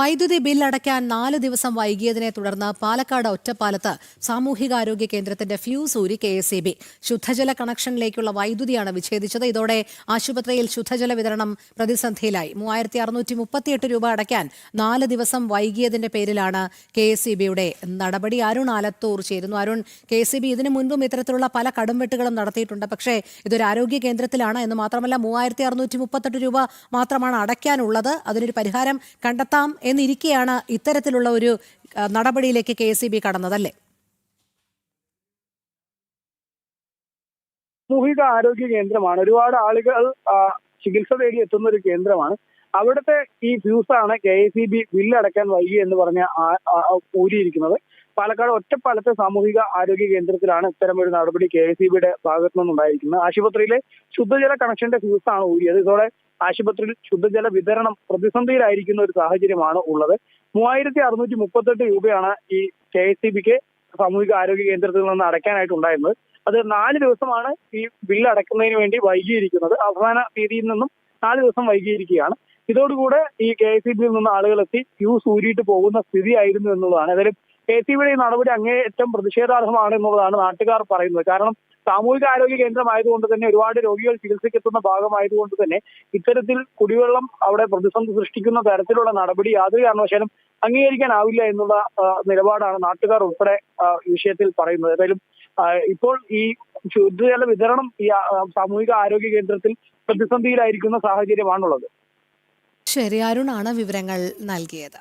വൈദ്യുതി ബിൽ അടയ്ക്കാൻ നാല് ദിവസം വൈകിയതിനെ തുടർന്ന് പാലക്കാട് ഒറ്റപ്പാലത്ത് സാമൂഹികാരോഗ്യ കേന്ദ്രത്തിന്റെ ഫ്യൂസ് ഊരി കെ എസ് ഇ ബി. ശുദ്ധജല കണക്ഷനിലേക്കുള്ള വൈദ്യുതിയാണ് വിച്ഛേദിച്ചത്. ഇതോടെ ആശുപത്രിയിൽ ശുദ്ധജല വിതരണം പ്രതിസന്ധിയിലായി. മൂവായിരത്തി അറുന്നൂറ്റി മുപ്പത്തിയെട്ട് രൂപ അടയ്ക്കാൻ നാല് ദിവസം വൈകിയതിന്റെ പേരിലാണ് കെ എസ് ഇ ബിയുടെ നടപടി. അരുൺ ആലത്തൂർ ചേരുന്നു. Arun K S E B ഇതിനു മുൻപും ഇത്തരത്തിലുള്ള പല കടുംവെട്ടുകളും നടത്തിയിട്ടുണ്ട്. പക്ഷേ ഇതൊരു ആരോഗ്യ കേന്ദ്രത്തിലാണ് എന്ന് മാത്രമല്ല മൂവായിരത്തി അറുന്നൂറ്റി മുപ്പത്തെട്ട് രൂപ മാത്രമാണ് അടയ്ക്കാനുള്ളത്. അതിനൊരു പരിഹാരം കണ്ടെത്താം എന്നിരിക്കെയാണ് ഇത്തരത്തിലുള്ള ഒരു നടപടിയിലേക്ക് കെ എസ് ഇ ബി കടന്നതല്ലേ സാമൂഹിക ആരോഗ്യ കേന്ദ്രമാണ്. ഒരുപാട് ആളുകൾ ചികിത്സ തേടി എത്തുന്ന ഒരു കേന്ദ്രമാണ്. അവിടുത്തെ ഈ ഫ്യൂസാണ് കെ എസ് ഇ ബി ബില്ലടക്കാൻ വൈകി എന്ന് പറഞ്ഞ ഊരിയിരിക്കുന്നത്. പാലക്കാട് ഒറ്റപ്പാലത്തെ സാമൂഹിക ആരോഗ്യ കേന്ദ്രത്തിലാണ് ഇത്തരമൊരു നടപടി കെ എസ് ഇ ബിയുടെ ഭാഗത്തു നിന്നുണ്ടായിരിക്കുന്നത്. ആശുപത്രിയിലെ ശുദ്ധജല കണക്ഷന്റെ ഫ്യൂസാണ് ഊരിയത്. ഇതോടെ ആശുപത്രിയിൽ ശുദ്ധജല വിതരണം പ്രതിസന്ധിയിലായിരിക്കുന്ന ഒരു സാഹചര്യമാണ് ഉള്ളത്. മൂവായിരത്തി അറുന്നൂറ്റി മുപ്പത്തെട്ട് രൂപയാണ് ഈ കെ എസ് ഇ ബിക്ക് സാമൂഹിക ആരോഗ്യ കേന്ദ്രത്തിൽ നിന്ന് അടയ്ക്കാനായിട്ടുണ്ടായിരുന്നത് അത് നാല് ദിവസമാണ് ഈ ബില്ല് അടയ്ക്കുന്നതിന് വേണ്ടി വൈകിയിരിക്കുന്നത്. അവസാന തീയതിയിൽ നിന്നും നാല് ദിവസം വൈകിയിരിക്കുകയാണ്. ഇതോടുകൂടെ ഈ കെ എസ് ഇ ബിയിൽ നിന്ന് ആളുകൾ എത്തി ക്യൂ ഊരിയിട്ട് പോകുന്ന സ്ഥിതിയായിരുന്നു എന്നുള്ളതാണ്. ഏതായാലും കെ എസ് ഇ ബിയുടെ ഈ നടപടി അങ്ങേയറ്റം പ്രതിഷേധാർഹമാണ് എന്നുള്ളതാണ് നാട്ടുകാർ പറയുന്നത്. കാരണം സാമൂഹിക ആരോഗ്യ കേന്ദ്രമായതുകൊണ്ട് തന്നെ ഒരുപാട് രോഗികൾ ചികിത്സയ്ക്കെത്തുന്ന ഭാഗമായതുകൊണ്ട് തന്നെ ഇത്തരത്തിൽ കുടിവെള്ളം അവിടെ പ്രതിസന്ധി സൃഷ്ടിക്കുന്ന തരത്തിലുള്ള നടപടി യാതൊരു കാരണവശാലും അംഗീകരിക്കാനാവില്ല എന്നുള്ള നിലപാടാണ് നാട്ടുകാർ ഉൾപ്പെടെ വിഷയത്തിൽ പറയുന്നത്. ഏതായാലും ഇപ്പോൾ ഈ ശുദ്ധജല വിതരണം ഈ സാമൂഹിക ആരോഗ്യ കേന്ദ്രത്തിൽ പ്രതിസന്ധിയിലായിരിക്കുന്ന സാഹചര്യമാണുള്ളത്. ശരി അരുണാണ് വിവരങ്ങൾ നൽകിയത്.